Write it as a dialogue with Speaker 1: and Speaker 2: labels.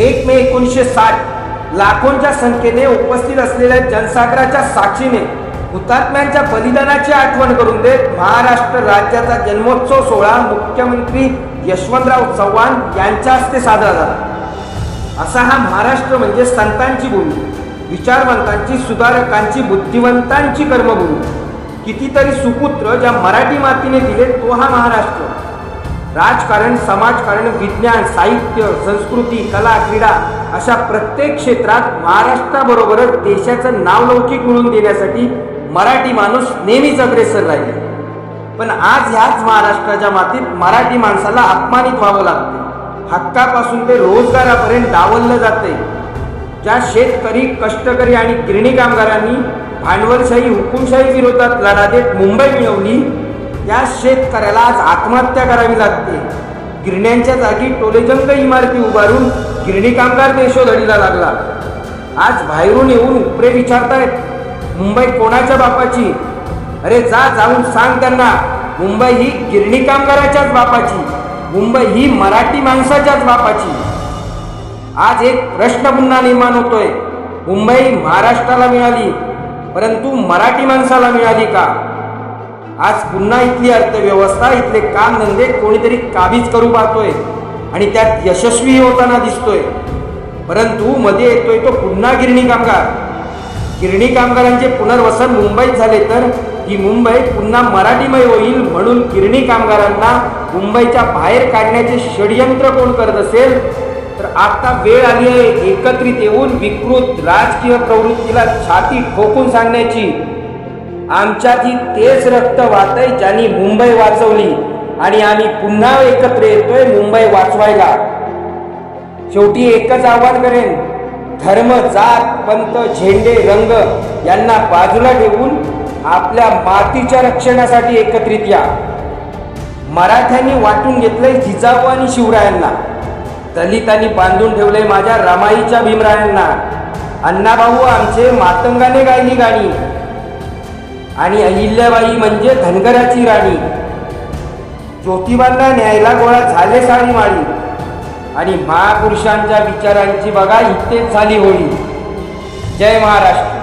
Speaker 1: एक मे एकोणीसशे साठ लाखोंच्या संख्येने उपस्थित असलेल्या जनसागराच्या साक्षीने हुतात्म्यांच्या बलिदानाची आठवण करून देत महाराष्ट्र राज्याचा जन्मोत्सव सोहळा मुख्यमंत्री यशवंतराव चव्हाण यांच्या हस्ते साजरा झाला. असा हा महाराष्ट्र म्हणजे संतांची भूमी विचारवंतांची सुधारकांची बुद्धिवंतांची कर्मभूमी. कितीतरी सुपुत्र ज्या मराठी मातीने दिले तो हा महाराष्ट्र. राजकारण समाजकारण विज्ञान साहित्य संस्कृती कला क्रीडा अशा प्रत्येक क्षेत्रात महाराष्ट्राबरोबरच देशाचं नावलौकिक मिळवून देण्यासाठी मराठी माणूस नेहमीच अग्रेसर राहिले. पण आज ह्याच महाराष्ट्राच्या मातीत मराठी माणसाला अपमानित व्हावं लागते हक्कापासून ते रोजगारापर्यंत डावललं जाते ज्या शेतकरी कष्टकरी आणि गिरणी कामगारांनी भांडवलशाही हुकुमशाही विरोधात लढा देत मुंबई मिळवली त्या शेतकऱ्याला आज आत्महत्या करावी लागते. गिरण्यांच्या जागी टोलेजंग इमारती उभारून गिरणी कामगार देशोधडीला लागला. आज बाहेरून येऊन उपरे विचारतायत मुंबई कोणाच्या बापाची? अरे जा जाऊन सांग त्यांना. मुंबई ही गिरणी कामगाराच्याच बापाची. मुंबई ही मराठी माणसाच्याच बापाची. आज एक प्रश्न पुन्हा निर्माण होतोय. मुंबई महाराष्ट्राला मिळाली परंतु मराठी माणसाला मिळाली का? आज पुन्हा इथली अर्थव्यवस्था इथले कामधंदे कोणीतरी काबीज करू पाहतोय आणि त्यात यशस्वी होताना दिसतोय. परंतु मध्ये येतोय तो पुन्हा गिरणी कामगार. गिरणी कामगारांचे पुनर्वसन मुंबईत झाले तर ही मुंबई पुन्हा मराठीमय होईल म्हणून गिरणी कामगारांना मुंबईच्या बाहेर काढण्याचे षडयंत्र कोण करत असेल? तर आता वेळ आली आहे एकत्रित येऊन विकृत राजकीय प्रवृत्तीला छाती ठोकून सांगण्याची. आमच्यात तेच रक्त वाहतय ज्यांनी मुंबई वाचवली आणि आम्ही पुन्हा एकत्र येतोय मुंबई वाचवायला. शेवटी एकच आव्हान करेन धर्म जात पंत झेंडे रंग यांना बाजूला ठेवून आपल्या मातीच्या रक्षणासाठी एकत्रित या. मराठ्यांनी वाटून घेतलंय जिजाऊ आणि शिवरायांना. दलितांनी बांधून ठेवलंय माझ्या रमाईच्या भीमरायांना. अण्णाभाऊ आमचे मातंगाने गायली गाणी. आणि अहिल्याबाई म्हणजे धनगराची राणी. ज्योतिबांना न्यायला गोळा झाले साडी माळी. आणि महापुरुषांच्या विचारांची बघा इथेच झाली होळी. जय महाराष्ट्र.